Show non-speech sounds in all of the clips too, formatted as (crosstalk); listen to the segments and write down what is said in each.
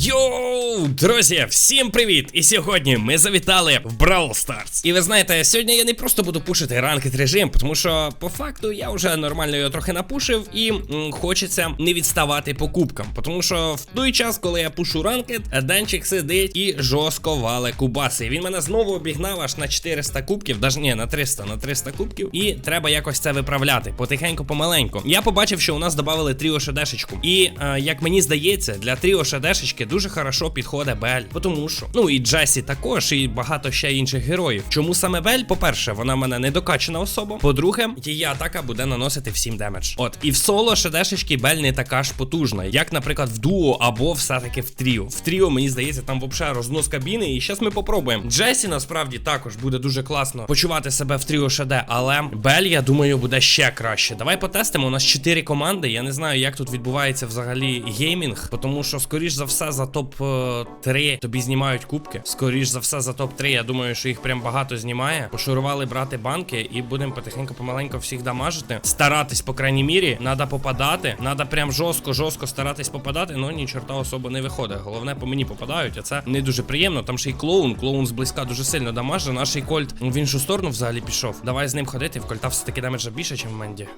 Йоу, друзі, всім привіт! І сьогодні ми завітали в Brawl Stars. І ви знаєте, сьогодні я не просто буду пушити ранкет режим, тому що по факту я вже нормально його трохи напушив і м, хочеться не відставати по кубкам. Тому що в той час, коли я пушу ранкет, Денчик сидить і жорстко вале кубаси. Він мене знову обігнав аж на 400 кубків, навіть ні, на 300, на 300 кубків. І треба якось це виправляти. Потихеньку, помаленьку. Я побачив, що у нас додали тріо шедешечку. І е, як мені здається, для тріо шедешечки дуже хорошо підходить Бель. Тому що, ну і Джесі також, і багато ще інших героїв. Чому саме Бель? По-перше, вона в мене недокачана особа. По-друге, її атака буде наносити всім демедж. От, і в соло шедешечки Бель не така ж потужна, як, наприклад, в дуо або все-таки в тріо. В тріо, мені здається, там взагалі рознос кабіни, і зараз ми попробуємо. Джесі насправді також буде дуже класно почувати себе в тріо ШД, але Бель, я думаю, буде ще краще. Давай потестимо. У нас 4 команди. Я не знаю, як тут відбувається взагалі геймінг, тому що, скоріш за все, за топ-3 тобі знімають кубки. Скоріш за все, за топ-3. Я думаю, що їх прям багато знімає. Пошурували брати банки і будемо потихеньку помаленьку всіх дамажити. Старатись, по крайній мірі, треба попадати. Треба прям жорстко, жорстко старатись попадати, але ні чорта особо не виходить. Головне, по мені попадають, а це не дуже приємно. Там ще й клоун. Клоун зблизька дуже сильно дамаже. Наш кольт в іншу сторону взагалі пішов. Давай з ним ходити. В кольта все-таки демеджа більше, ніж в Менді.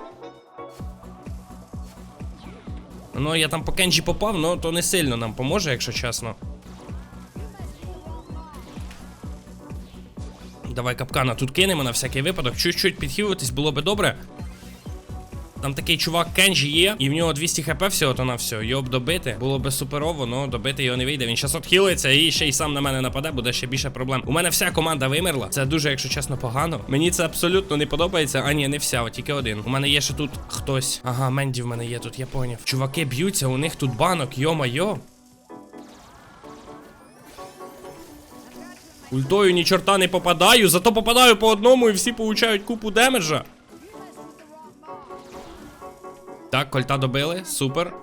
Ну, я там по Кенджі попав, але то не сильно нам поможе, якщо чесно. Давай капкана тут кинемо на всякий випадок. Чуть-чуть підхилитись було би добре. Там такий чувак Кенджі є, і в нього 200 хп всього, то на все. Його б добити. Було би суперово, але добити його не вийде. Він зараз отхилиться і ще й сам на мене нападе, буде ще більше проблем. У мене вся команда вимерла. Це дуже, якщо чесно, погано. Мені це абсолютно не подобається. А ні, не вся, от тільки один. У мене є ще тут хтось. Ага, Менді в мене є тут, я поняв. Чуваки б'ються, у них тут банок, йо-майо. Ультою ні чорта не попадаю, зато попадаю по одному і всі получають купу демеджа. Так, кольта добили, супер.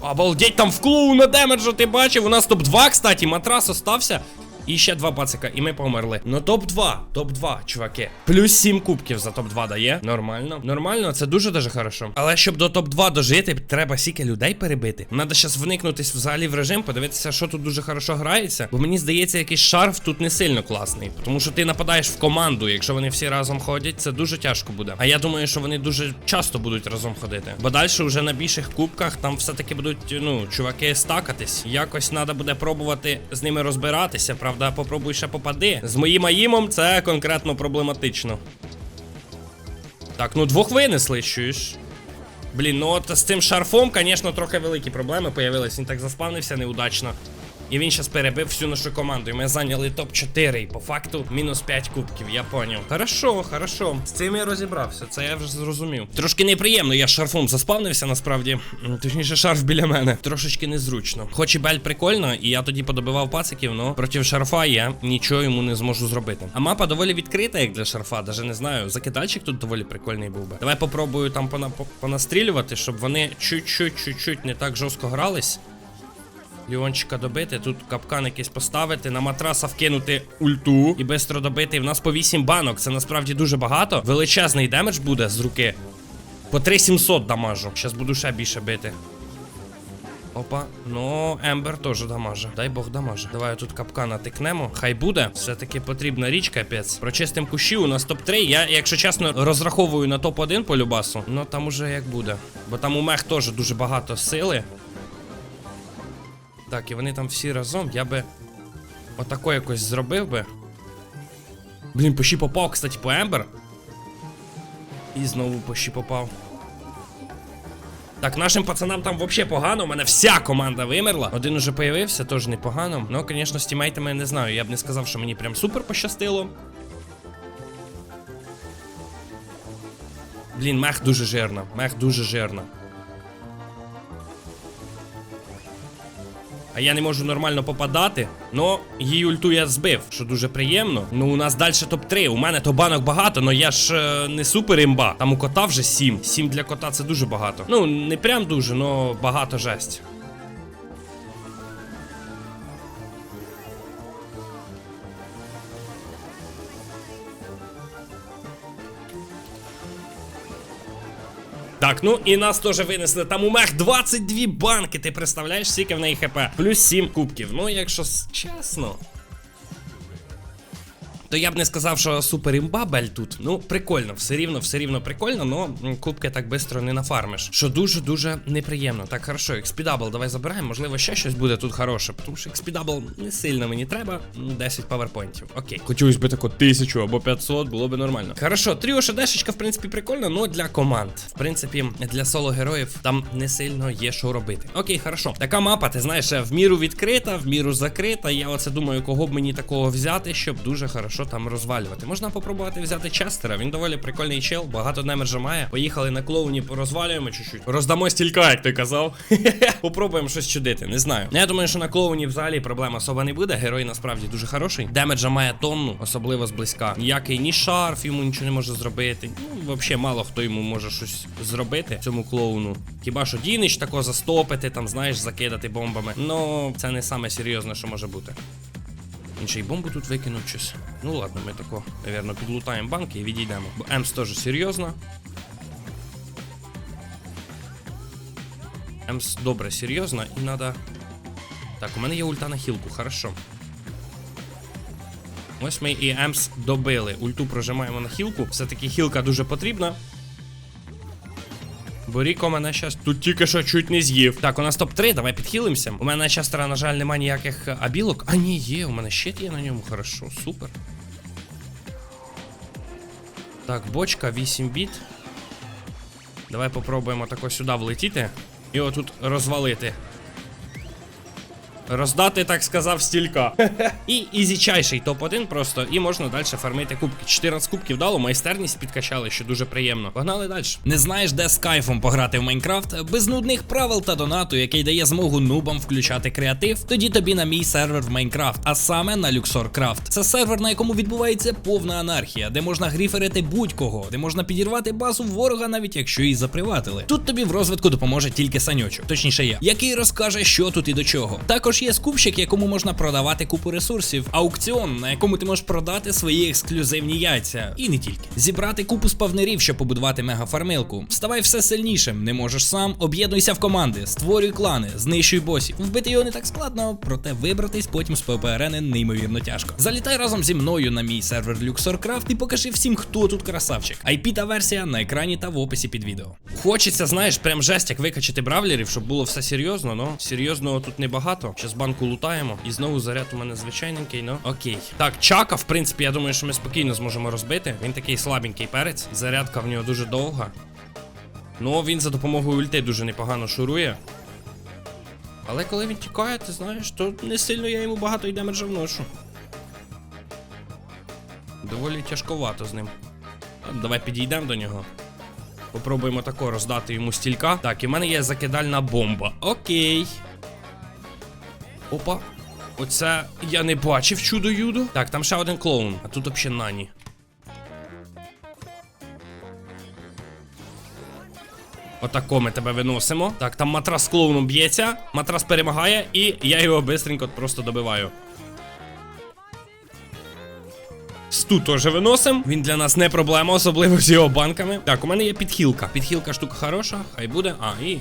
Обалдеть, там в клоуна демеджа, ти бачив? У нас топ-2, кстати, матрас остався. І ще два пацика, і ми померли. Ну топ-2, топ-2, чуваки. Плюс 7 кубків за топ-2 дає. Нормально. Нормально, це дуже дуже хорошо. Але щоб до топ-2 дожити, треба стільки людей перебити. Надо зараз вникнутись взагалі в режим, подивитися, що тут дуже хорошо грається. Бо мені здається, якийсь шарф тут не сильно класний. Тому що ти нападаєш в команду, якщо вони всі разом ходять, це дуже тяжко буде. А я думаю, що вони дуже часто будуть разом ходити. Бо далі вже на більших кубках там все-таки будуть, ну, чуваки, стакатись. Якось треба буде пробувати з ними розбиратися, правда. Да, попробуй ще попади. З моїм аїмом це конкретно проблематично. Так, ну двох винесли, чуєш? Блін, ну от з цим шарфом, звісно, трохи великі проблеми появились. Він так заспавнився неудачно. І він зараз перебив всю нашу команду. І ми зайняли топ-4. І по факту мінус 5 кубків, я поняв. Хорошо, хорошо. З цим я розібрався, це я вже зрозумів. Трошки неприємно, я шарфом заспавнився, насправді. Точніше, шарф біля мене. Трошечки незручно. Хоч і бель прикольно, і я тоді подобивав пациків, но проти шарфа я нічого йому не зможу зробити. А мапа доволі відкрита, як для шарфа, даже не знаю. Закидальчик тут доволі прикольний був би. Давай попробую там пона- понастрілювати, щоб вони чуть-чуть, чуть-чуть не так жорстко грались. Ліончика добити, тут капкан якийсь поставити, на матраса вкинути ульту і бистро добити. І в нас по 8 банок. Це насправді дуже багато. Величезний демедж буде з руки. По 3700 дамажу. Щас буду ще більше бити. Опа, ну Ембер теж дамаже. Дай Бог дамаже. Давай тут капкана тикнемо. Хай буде. Все-таки потрібна річ, капець. Прочистим кущі, у нас топ-3. Я, якщо чесно, розраховую на топ-1 по любасу. Ну там уже як буде. Бо там у мех теж дуже багато сили. Так, і вони там всі разом, я би отако якось зробив би. Блін, пощі попав, кстати, по Ембер. І знову пощі попав. Так, нашим пацанам там взагалі погано. У мене вся команда вимерла. Один уже появився, теж непогано. Ну, звісно, з тімейтами не знаю. Я б не сказав, що мені прям супер пощастило. Блін, мех дуже жирно. Мех дуже жирно. А я не можу нормально попадати. Но її ульту я збив, що дуже приємно. Ну, у нас далі топ-3. У мене то банок багато, але я ж е, не супер імба. Там у кота вже 7. 7 для кота це дуже багато. Ну, не прям дуже, але багато жесть. Так, ну і нас теж винесли. Там у мех 22 банки. Ти представляєш, скільки в неї хп? Плюс 7 кубків. Ну, якщо чесно. То я б не сказав, що супер імбабель тут. Ну, прикольно, все рівно, все рівно прикольно, но м, кубки так швидко не нафармиш. Що дуже-дуже неприємно. Так, хорошо, XP-дабл давай забираємо. Можливо, ще щось буде тут хороше, тому що XP-дабл не сильно мені треба. М, 10 паверпойнтів. Окей. Хотілося б тако 1000 або 500, було б нормально. Хорошо, тріо шедешечка, в принципі, прикольно, но для команд. В принципі, для соло-героїв там не сильно є що робити. Окей, хорошо. Така мапа, ти знаєш, в міру відкрита, в міру закрита. Я оце думаю, кого б мені такого взяти, щоб дуже хорошо там розвалювати. Можна попробувати взяти Честера. Він доволі прикольний чел, багато демеджа має. Поїхали на клоуні, порозвалюємо чуть-чуть. Роздамо стілька, як ти казав. (laughs) Попробуємо щось чудити, не знаю. Ну, Я думаю, що на клоуні взагалі проблем особа не буде. Герой насправді дуже хороший. Демеджа має тонну, особливо зблизька. Ніякий ні шарф йому нічого не може зробити. Ну, взагалі, мало хто йому може щось зробити цьому клоуну. Хіба що Дінич тако застопити, там, знаєш, закидати бомбами. Ну, це не саме серйозне, що може бути. Ще бомбу тут викинув щось. Ну ладно, ми тако, навірно, підлутаємо банки і відійдемо. Бо Емс теж серйозно. Емс добре, серйозно, і треба. Так, у мене є ульта на хілку, хорошо. Ось ми і Емс добили. Ульту прожимаємо на хілку. Все-таки хілка дуже потрібна. Бо Ріко мене щас тут тільки що чуть не з'їв. Так, у нас топ-3, давай підхилимося. У мене частера, на жаль, немає ніяких абілок. А ні, є, у мене щит є на ньому, хорошо, супер. Так, бочка, 8 біт. Давай попробуємо тако сюди влетіти. І отут розвалити. Роздати, так сказав, стілька. і ізічайший топ-1 просто, і можна далі фармити кубки. 14 кубків дало, майстерність підкачали, що дуже приємно. Погнали далі. Не знаєш, де з кайфом пограти в Майнкрафт без нудних правил та донату, який дає змогу нубам включати креатив. Тоді тобі на мій сервер в Майнкрафт, а саме на Luxor Craft. Це сервер, на якому відбувається повна анархія, де можна гріферити будь-кого, де можна підірвати базу ворога, навіть якщо її заприватили. Тут тобі в розвитку допоможе тільки санючок, точніше я, який розкаже, що тут і до чого. Також є скупщик, якому можна продавати купу ресурсів, аукціон, на якому ти можеш продати свої ексклюзивні яйця, і не тільки зібрати купу спавнерів, щоб побудувати мегафармилку. Ставай все сильнішим, не можеш сам, об'єднуйся в команди, створюй клани, знищуй босів. Вбити його не так складно, проте вибратись потім з ППРН неймовірно тяжко. Залітай разом зі мною на мій сервер LuxorCraft і покажи всім, хто тут красавчик. IP та версія на екрані та в описі під відео. Хочеться, знаєш, прям жесть, як викачати бравлерів, щоб було все серйозно, но серйозного тут небагато. З банку лутаємо. І знову заряд у мене звичайненький, ну окей. Так, чака, в принципі, я думаю, що ми спокійно зможемо розбити. Він такий слабенький перець. Зарядка в нього дуже довга. Ну, він за допомогою ульти дуже непогано шурує. Але коли він тікає, ти знаєш, то не сильно я йому багато й демеджа вношу. Доволі тяжковато з ним. Давай підійдемо до нього. Попробуємо тако роздати йому стілька. Так, і в мене є закидальна бомба. Окей. Опа. Оце я не бачив чудо юдо. Так, там ще один клоун, а тут взагалі нані. Отако ми тебе виносимо. Так, там матрас з клоуном б'ється, матрас перемагає, і я його бистренько просто добиваю. Сту теж виносим. Він для нас не проблема, особливо з його банками. Так, у мене є підхілка. Підхілка штука хороша, хай буде. А, і.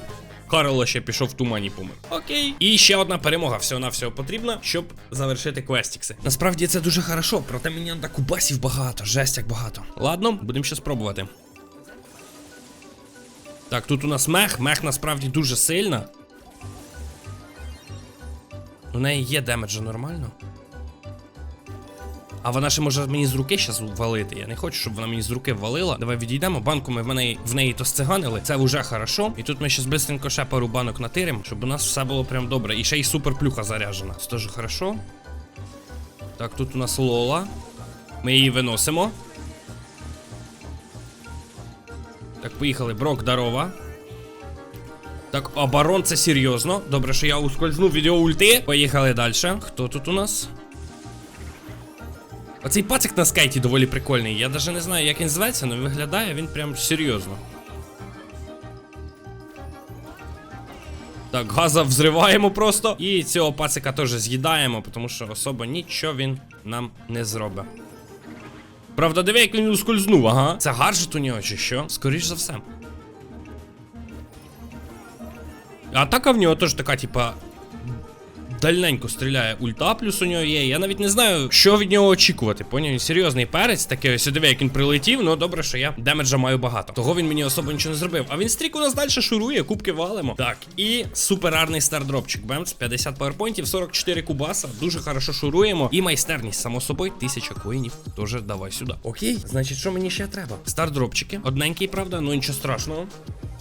Карло ще пішов в тумані помер. Окей. І ще одна перемога. Всього на всього потрібна, щоб завершити квестікси. Насправді це дуже хорошо, проте мені надо кубасів багато, жесть як багато. Ладно, будемо ще спробувати. Так, тут у нас мех. Мех насправді дуже сильна. У неї є демеджа нормально. А вона ще може мені з руки зараз валити. Я не хочу, щоб вона мені з руки валила. Давай відійдемо. Банку ми в неї в неї то сциганили. Це вже хорошо. І тут ми ще бистренько ще пару банок натиримо, щоб у нас все було прям добре. І ще й супер плюха заряджена. Це теж хорошо. Так, тут у нас Лола. Ми її виносимо. Так, поїхали. Брок, дарова. Так, оборон це серйозно. Добре, що я ускользнув від його ульти. Поїхали далі. Хто тут у нас? Оцей пацик на скейті доволі прикольний. Я навіть не знаю, як він зветься, але виглядає він прям серйозно. Так, газа взриваємо просто. І цього пацика теж з'їдаємо, тому що особо нічого він нам не зробить. Правда, диви, як він ускользнув, ага. Це гаджет у нього чи що? Скоріш за все. Атака в нього теж така, типа. Дальненько стріляє ульта, плюс у нього є. Я навіть не знаю, що від нього очікувати. Поняв? Серйозний перець, такий ось диви, як він прилетів. Ну добре, що я демеджа маю багато. Того він мені особо нічого не зробив. А він стрік у нас далі шурує, кубки валимо. Так, і суперарний стардропчик. Бемц, 50 паверпойнтів, 44 кубаса. Дуже хорошо шуруємо. І майстерність, само собою, 1000 коїнів. Тоже давай сюди. Окей, значить, що мені ще треба? Стардропчики. Одненький, правда, ну нічого страшного.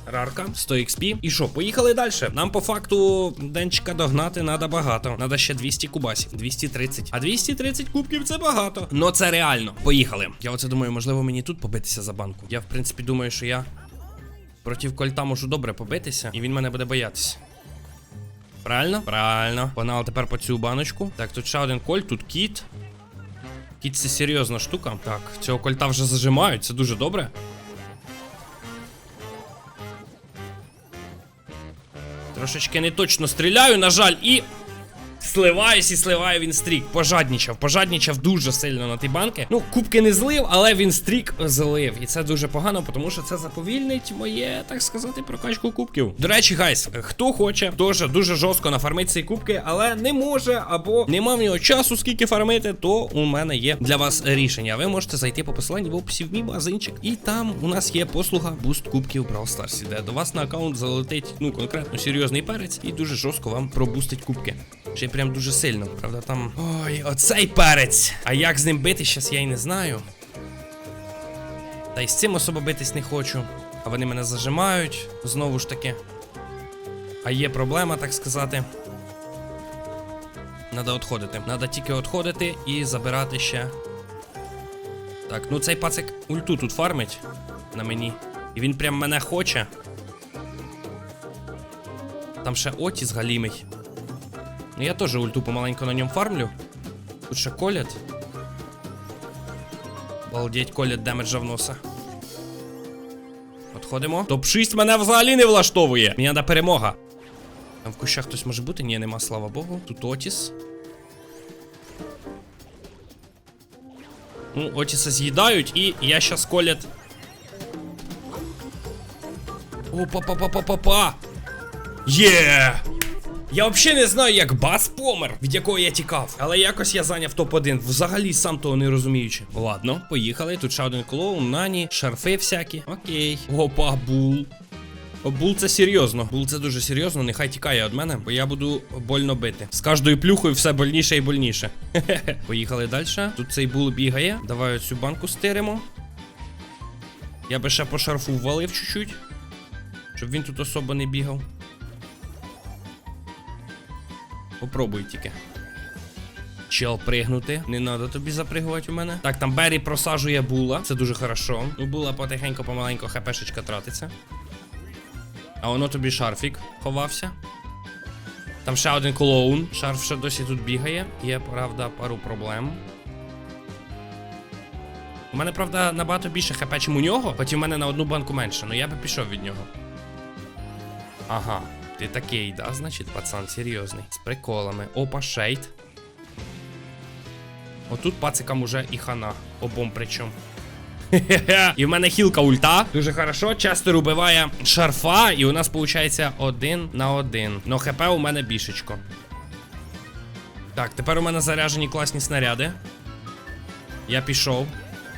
Рарка, 100 XP. І що, поїхали далі. Нам по факту денчика догнати треба багато. Надо ще 200 кубасів. 230. А 230 кубків це багато. Ну це реально. Поїхали. Я оце думаю, можливо, мені тут побитися за банку. Я, в принципі, думаю, що я проти кольта можу добре побитися, і він мене буде боятися. Правильно? Правильно. Погнали тепер по цю баночку. Так, тут ще один кольт, тут кіт. Кіт це серйозна штука. Так, цього кольта вже зажимають, це дуже добре. Трошечки не точно стріляю, на жаль, і. Сливаюсь і сливаю він стрік. Пожаднічав, пожаднічав дуже сильно на ті банки. Ну, кубки не злив, але він стрік злив. І це дуже погано, тому що це заповільнить моє, так сказати, прокачку кубків. До речі, гайс, хто хоче, теж дуже жорстко нафармити ці кубки, але не може або нема в нього часу, скільки фармити, то у мене є для вас рішення. Ви можете зайти по посиланню в описі в мій магазинчик, і там у нас є послуга буст кубків Brawl Stars, де до вас на аккаунт залетить ну конкретно серйозний перець і дуже жорстко вам пробустить кубки. Ще й прям дуже сильно. Правда, там. Ой, оцей перець. А як з ним бити, щас я й не знаю. Та й з цим особо битись не хочу. А вони мене зажимають. Знову ж таки. А є проблема, так сказати. Надо відходити. Надо тільки відходити і забирати ще. Так, ну цей пацик ульту тут фармить на мені. І він прям мене хоче. Там ще Отіс галімий. Ну я теж ульту помаленьку на ньому фармлю. Тут ще колять. Балдеть, колять демеджа в носа. Отходимо. Топ-6 мене взагалі не влаштовує. Мені треба перемога. Там в кущах хтось може бути? Ні, нема, слава Богу. Тут Отіс. Ну, Отіса з'їдають, і я щас колять. Опа-па-па-па-па-па! Є! Я взагалі не знаю, як бас помер, від якого я тікав. Але якось я зайняв топ-1, взагалі сам того не розуміючи. Ладно, поїхали. Тут ще один клоун, нані, шарфи всякі. Окей. Опа, бул. Бул це серйозно. Бул це дуже серйозно, нехай тікає від мене, бо я буду больно бити. З кожною плюхою все больніше і больніше. Хе-хе. (laughs) Поїхали далі. Тут цей бул бігає. Давай оцю банку стиримо. Я би ще по шарфу ввалив чуть-чуть. Щоб він тут особо не бігав. Попробуй тільки. Чел пригнути. Не треба тобі запригувати у мене. Так, там Беррі просажує була. Це дуже хорошо. У була потихеньку, помаленьку хпшечка тратиться. А воно тобі шарфік ховався. Там ще один клоун. Шарф ще досі тут бігає. Є, правда, пару проблем. У мене, правда, набагато більше хп, чим у нього, хоч і в мене на одну банку менше, але я би пішов від нього. Ага, ти такий, да, значить, пацан серйозний. З приколами. Опа, шейд. Отут пацикам уже і хана. Обом причому. (laughs) І в мене хілка ульта. Дуже хорошо. Часто убиває шарфа, і у нас виходить один на один. Но хп у мене бішечко. Так, тепер у мене заряжені класні снаряди. Я пішов.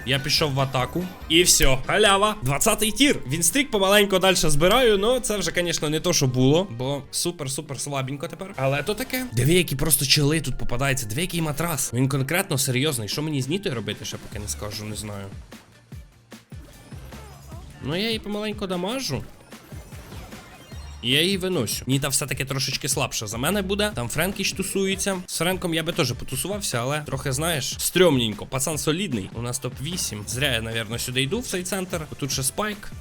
Я пішов в атаку. І все, халява. 20-й тір. Він стрік помаленько далі збираю. Ну, це вже, звісно, не то, що було. Бо супер-супер слабенько тепер. Але то таке. Диви, які просто чили тут попадаються. Диви, який матрас. Він конкретно серйозний. Що мені з нітою робити, ще поки не скажу, не знаю. Ну, я її помаленько дамажу. Я її виносю. Ніта все-таки трошечки слабша за мене буде. Там Френкіч тусується. З Френком я би теж потусувався, але трохи, знаєш, стрьомненько. Пацан солідний. У нас топ-8. Зря я, напевно, сюди йду в цей центр. Тут ще спайк.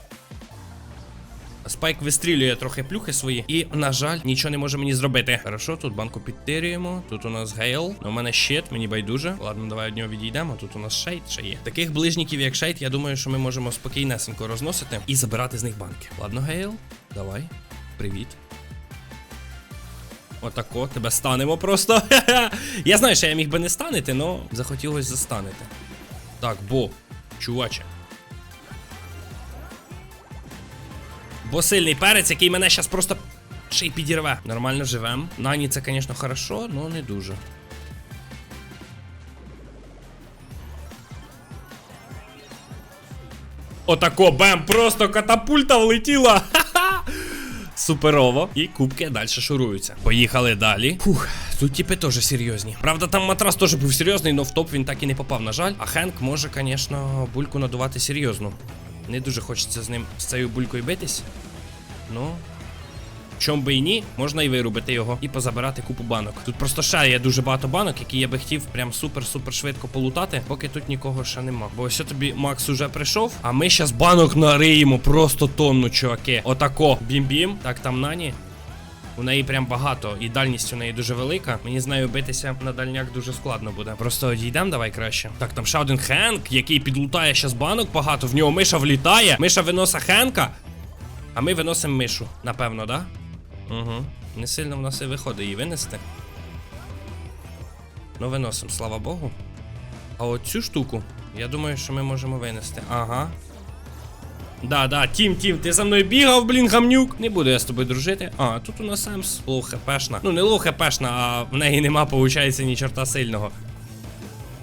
Спайк вистрілює трохи плюхи свої. І, на жаль, нічого не може мені зробити. Хорошо, тут банку підтирюємо. Тут у нас гейл. У мене щит, мені байдуже. Ладно, давай від нього відійдемо. Тут у нас шейд ще є. Таких ближніків, як шейд, я думаю, що ми можемо спокійнесенько розносити і забирати з них банки. Ладно, гейл, давай. Привіт. Отако, тебе станемо просто. (laughs) я знаю, що я міг би не станити, але захотілося застанити. Так, бо, чуваче. Бо сильний перець, який мене зараз просто ще й підірве. Нормально живем. Нані це, звісно, хорошо, але не дуже. Отако, бем, просто катапульта влетіла. (laughs) Суперово. І кубки далі шуруються. Поїхали далі. Фух, тут тіпи теж серйозні. Правда, там матрас теж був серйозний, але в топ він так і не попав, на жаль. А Хенк може, звісно, бульку надувати серйозно. Не дуже хочеться з ним з цією булькою битись. Ну. Чом би і ні, можна і вирубити його і позабирати купу банок. Тут просто ще є дуже багато банок, які я би хотів прям супер-супер швидко полутати, поки тут нікого ще нема. Бо ось тобі Макс уже прийшов, а ми щас банок нариємо просто тонну, чуваки. Отако. Бім-бім. Так, там нані. У неї прям багато, і дальність у неї дуже велика. Мені з нею битися на дальняк дуже складно буде. Просто одійдемо давай краще. Так, там ще один Хенк, який підлутає щас банок багато. В нього миша влітає. Миша виноса Хенка. А ми виносимо мишу, напевно, да? Угу. Не сильно в нас і виходить її винести. Ну, виносимо, слава Богу. А от цю штуку, я думаю, що ми можемо винести. Ага. Да, да, Тім, Тім, ти за мною бігав, блін, гамнюк. Не буду я з тобою дружити. А, тут у нас Емс лоу хпшна. Ну, не лоу хпшна, а в неї нема, виходить, ні чорта сильного.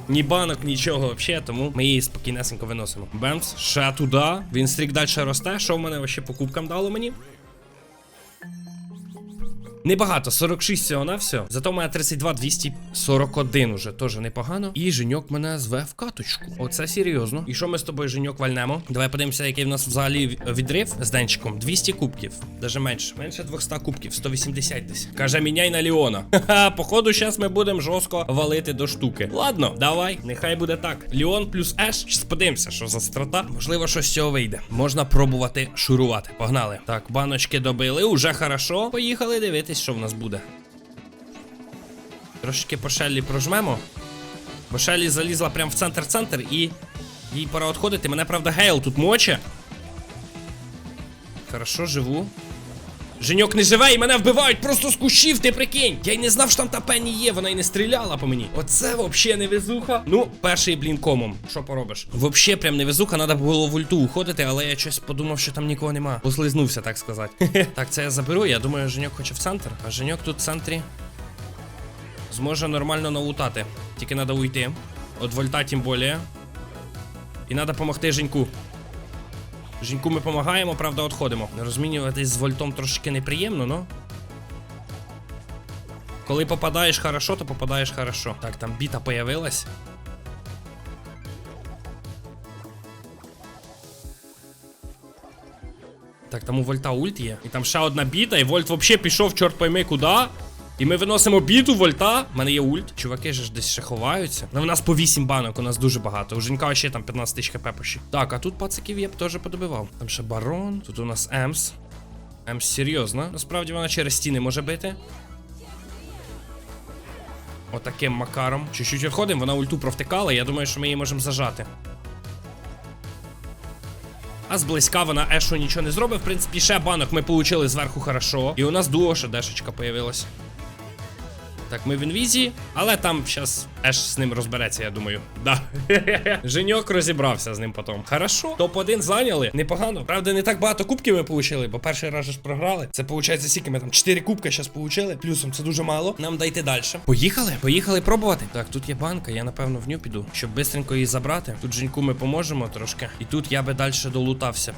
Ні банок, нічого взагалі, тому ми її спокійнесенько виносимо. Бемс, ще туди. Він стрік далі росте. Що в мене вообще по кубкам дало мені? Небагато, 46 всього на все. Зато в мене 32 241 уже, теж непогано. І Женьок мене зве в каточку. Оце серйозно. І що ми з тобою, Женьок, вальнемо? Давай подивимося, який в нас взагалі відрив з Денчиком. 200 кубків. Даже менше. Менше 200 кубків, 180 десь. Каже, міняй на Ліона. (laughs) Ха-ха, походу, зараз ми будемо жорстко валити до штуки. Ладно, давай, нехай буде так. Ліон плюс Еш. Щас подивимося, що за страта. Можливо, щось з цього вийде. Можна пробувати шурувати. Погнали. Так, баночки добили, уже хорошо. Поїхали дивитись, що в нас буде. Трошечки по Шеллі прожмемо. Бо Шеллі залізла прямо в центр-центр і їй пора відходити. Мене, правда, Гейл тут моче. Хорошо, живу. Женьок не живе і мене вбивають просто з кущів, ти прикинь. Я й не знав, що там та пені є, вона й не стріляла по мені. Оце вообще невезуха. Ну, перший блін комом. Що поробиш? Вообще прям невезуха, треба було в ульту уходити, але я щось подумав, що там нікого нема. Послизнувся, так сказати. (laughs) так, це я заберу. Я думаю, Женьок хоче в центр. А Женьок тут в центрі зможе нормально налутати. Тільки треба уйти. От вольта тим більше. І треба допомогти Женьку. Женьку ми допомагаємо, правда, відходимо. Розмінюватись з вольтом трошки неприємно, но. Коли попадаєш хорошо, то попадаєш хорошо. Так, там біта появилась. Так, там у вольта ульт є. І там ще одна біта, і вольт взагалі пішов, чорт пойми куди. І ми виносимо біту, вольта. У мене є ульт. Чуваки ж десь ще ховаються. Ну, у нас по 8 банок, у нас дуже багато. У Женька ще там 15 тисяч хп пощі. Так, а тут пациків я б теж подобивав. Там ще барон, тут у нас Емс. Емс серйозно. Насправді вона через стіни може бити. Отаким макаром. Чуть-чуть відходимо, вона ульту провтикала, я думаю, що ми її можемо зажати. А зблизька вона Ешу нічого не зробить. В принципі, ще банок ми получили зверху хорошо. І у нас дуо ще дешечка появилась. Так, ми в інвізії, але там зараз Еш з ним розбереться, я думаю. Да. (laughs) Женьок розібрався з ним потім. Хорошо. Топ-1 зайняли. Непогано. Правда, не так багато кубків ми получили, бо перший раз ж програли. Це виходить, скільки ми там 4 кубка зараз получили. Плюсом це дуже мало. Нам дайте далі. Поїхали, поїхали пробувати. Так, тут є банка, я напевно в ню піду, щоб швидко її забрати. Тут Женьку ми поможемо трошки. І тут я би далі долутався б.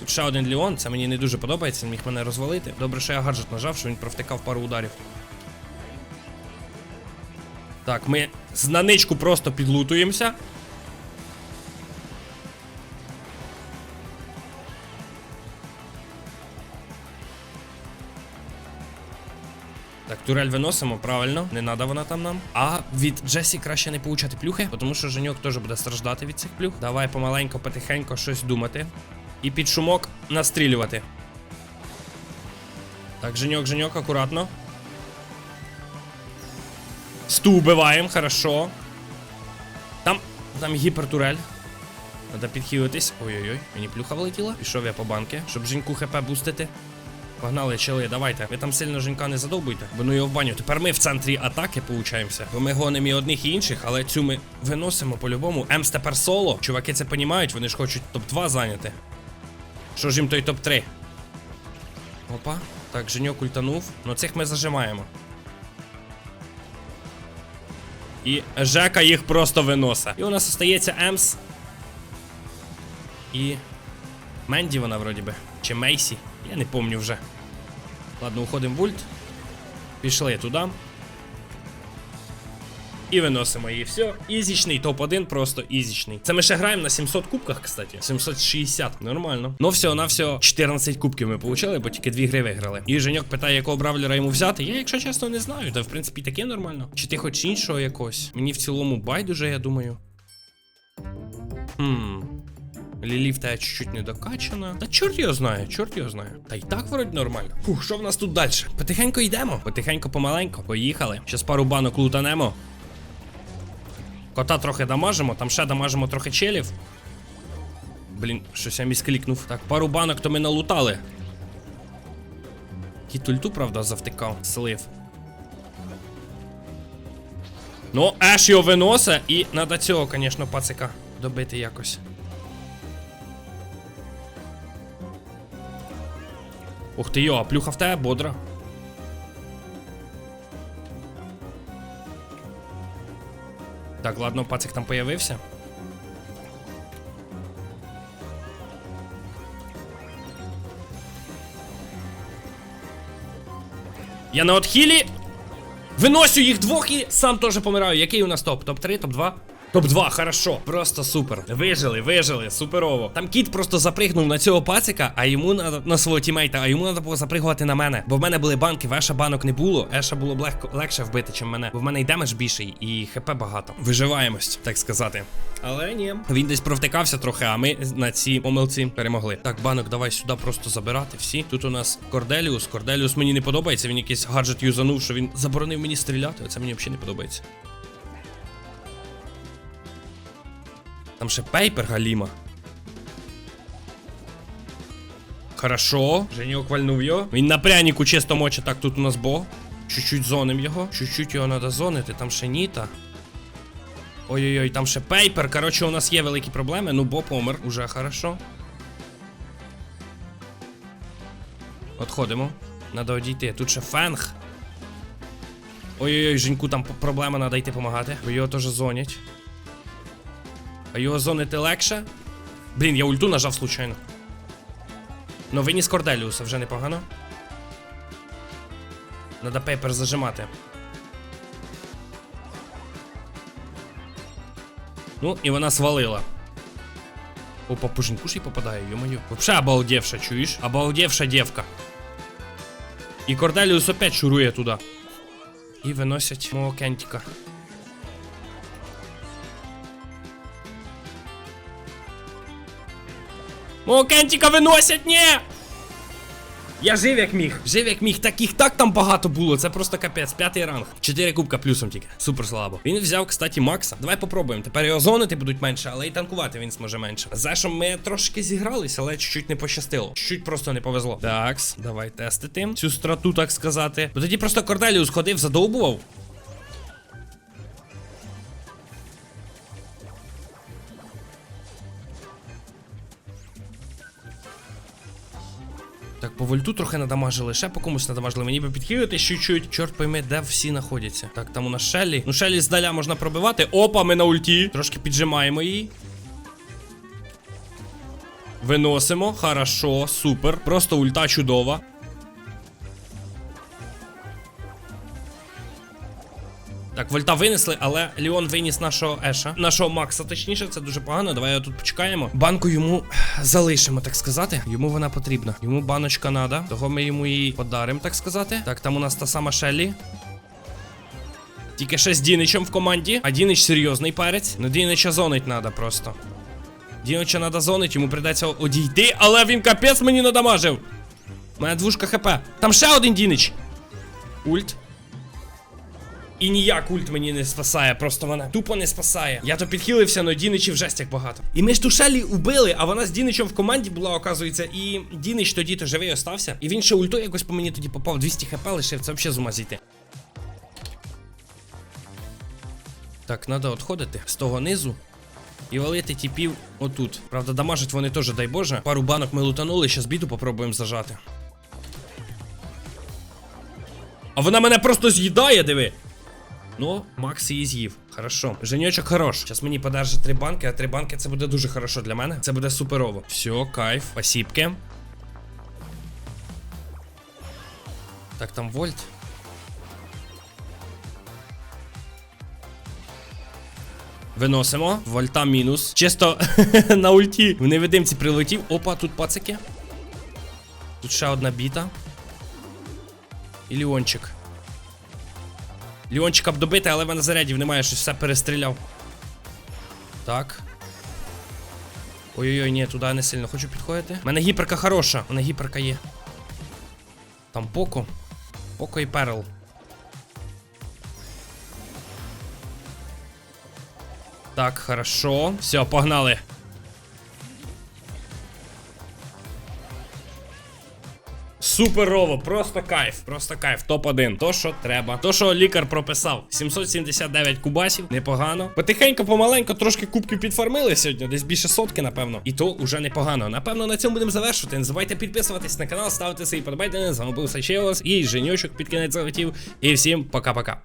Тут ще один Ліон, це мені не дуже подобається, він міг мене розвалити. Добре, що я гаджет нажав, що він провтикав пару ударів. Так, ми з наничку просто підлутуємося. Так, турель виносимо, правильно, не треба вона там нам. А від Джесі краще не получати плюхи, тому що Женьок теж буде страждати від цих плюх. Давай помаленько, потихенько щось думати. І під шумок настрілювати. Так, Женьок, Женьок, акуратно. Сту убиваємо, хорошо. Там. Там гіпертурель. Треба підхилитись. Ой-ой-ой, мені плюха влетіла. Пішов я по банки, щоб Женьку хп бустити. Погнали, чели, давайте. Ви там сильно Женька не задовбуйте, бо ну його в баню. Тепер ми в центрі атаки получаємося. Бо ми гонимо і одних і інших, але цю ми виносимо по-любому. Емс тепер соло. Чуваки це понімають, вони ж хочуть топ-2 зайняти. Що ж їм той топ-3? Опа. Так, Женьок ультанув. Ну цих ми зажимаємо. І Жека їх просто виносить. І у нас остається Емс. І. Менді вона вроді би. Чи Мейсі. Я не помню вже. Ладно, уходимо в ульт. Пішли туди. І виносимо її. Все. Ізічний топ-1, просто ізічний. Це ми ще граємо на 700 кубках, кстати. 760. Нормально. Ну на все. 14 кубків ми получили, бо тільки 2 гри виграли. І Женьок питає, якого бравлера йому взяти. Я, якщо чесно, не знаю. Та в принципі таке нормально. Чи ти хоч іншого якогось? Мені в цілому байдуже, я думаю. Хм. Лілі в тебе чуть-чуть не докачана. Та чорт його знає, чорт його знає. Та й так вроді нормально. Фух, що в нас тут далі? Потихенько йдемо. Потихенько помаленько. Поїхали. Щас пару банок лутанемо. Кота трохи дамажимо, там ще дамажимо трохи челів. Блін, щось я місклікнув. Так, пару банок то ми налутали. Кіт ульту, правда, завтикав, слив. Ну, Еш його виносить, і треба цього, звісно, пацика добити якось. Ух ти йо, а плюха в тебе бодра. Так, ладно, пацик там появився. Я на отхілі. Виносю їх двох і сам теж помираю. Який у нас топ? Топ-3, топ-2? Топ-2, хорошо. Просто супер. Вижили, вижили, суперово. Там кіт просто запригнув на цього пацика, а йому надо на свого тімейта, а йому треба було запригувати на мене. Бо в мене були банки, в Еша банок не було. Еша було б легко легше вбити, чим мене. Бо в мене й демедж більший, і хп багато. Виживаємось, так сказати. Але ні. Він десь провтикався трохи, а ми на цій помилці перемогли. Так, банок, давай сюди просто забирати всі. Тут у нас Корделіус. Корделіус мені не подобається. Він якийсь гаджет юзанув, що він заборонив мені стріляти. Оце мені взагалі не подобається. Там ще пейпер Галіма. Хорошо. Женьок вальнув його. Він на пряніку чисто моче. Так, тут у нас бо. Чуть-чуть зоним його. Чуть-чуть його треба зонити. Там ще ніта. Ой-ой-ой, там ще пейпер. Коротше, у нас є великі проблеми. Ну, бо помер. Уже хорошо. Отходимо. Надо одійти. Тут ще фенг. Ой-ой-ой, Женьку там проблема, треба йти допомагати. Бо його теж зонять. А його зонити легше. Блін, я ульту нажав случайно. Ну, виніс Корделіуса вже непогано. Надо пейпер зажимати. Ну, і вона свалила. Опа, по жінку ж й попадає, ё-моё. Вообще обалдевша, чуєш? Обалдевша девка. І Корделіус опять шурує туди. І виносять мого кентіка. Мого кентіка виносять, ні! Я жив як міг. Жив як міг. Таких так там багато було. Це просто капець. П'ятий ранг. Чотири кубка плюсом тільки. Супер слабо. Він взяв, кстати, Макса. Давай попробуємо. Тепер його зонити будуть менше, але і танкувати він зможе менше. За що ми трошки зігралися, але чуть-чуть не пощастило. Чуть просто не повезло. Такс, давай тестити. Цю страту, так сказати. Бо тоді просто Корделіус ходив, задовбував. Так, по вольту трохи надамажили, ще по комусь надамажили. Мені би підхилити чуть-чуть. Чорт пойми, де всі знаходяться. Так, там у нас Шеллі. Ну, Шеллі здаля можна пробивати. Опа, ми на ульті. Трошки піджимаємо її. Виносимо. Хорошо, супер. Просто ульта чудова. Так, вольта винесли, але Ліон виніс нашого Еша. Нашого Макса, точніше, це дуже погано. Давай тут почекаємо. Банку йому залишимо, так сказати. Йому вона потрібна. Йому баночка надо. Того ми йому її подаримо, так сказати. Так, там у нас та сама Шеллі. Тільки ще з Діничем в команді. А Дінич серйозний парець. Ну Дінича зонить надо просто. Дінича надо зонить, йому придеться одійти, але він капець мені надамажив. Мене двушка хп. Там ще один Дінич. Ульт. І ніяк ульт мені не спасає, просто мене тупо не спасає. Я то підхилився, но Діничів жесть як багато. І ми ж ту Шеллі убили, а вона з Діничем в команді була, оказується, і Дінич тоді то живий остався. І він ще ульту якось по мені тоді попав 200 хп лишив, це взагалі з ума зійти. Так, треба відходити з того низу. І валити тіпів отут. Правда, дамажать вони теж, дай Боже. Пару банок ми лутанули, щас біду попробуємо зажати. А вона мене просто з'їдає, диви. Ну, Макс її з'їв. Хорошо. Женечок хорош. Зараз мені подержить три банки, а три банки це буде дуже хорошо для мене. Це буде суперово. Все, кайф, спасибки. Так, там вольт. Виносимо. Вольта мінус. Чисто (laughs) на ульті. В невидимці прилетів. Опа, тут пацики. Тут ще одна біта. І Ліончик. Ліончика б добити, але в мене зарядів немає, щось все перестріляв. Так. Ой-ой-ой, ні, туди не сильно хочу підходити. У мене гіперка хороша, у мене гіперка є. Там Поко. Поко і Перл. Так, хорошо. Все, погнали. Суперово, просто кайф, просто кайф, топ-1. То, що треба. То, що лікар прописав. 779 кубасів, непогано. Потихеньку, помаленьку, трошки кубків підфармили сьогодні, десь більше сотки, напевно. І то уже непогано. Напевно, на цьому будемо завершувати. Не забувайте підписуватись на канал, ставити свої подобайки. З вами був Сачелос і Женючок під кінець залетів. І всім пока-пока.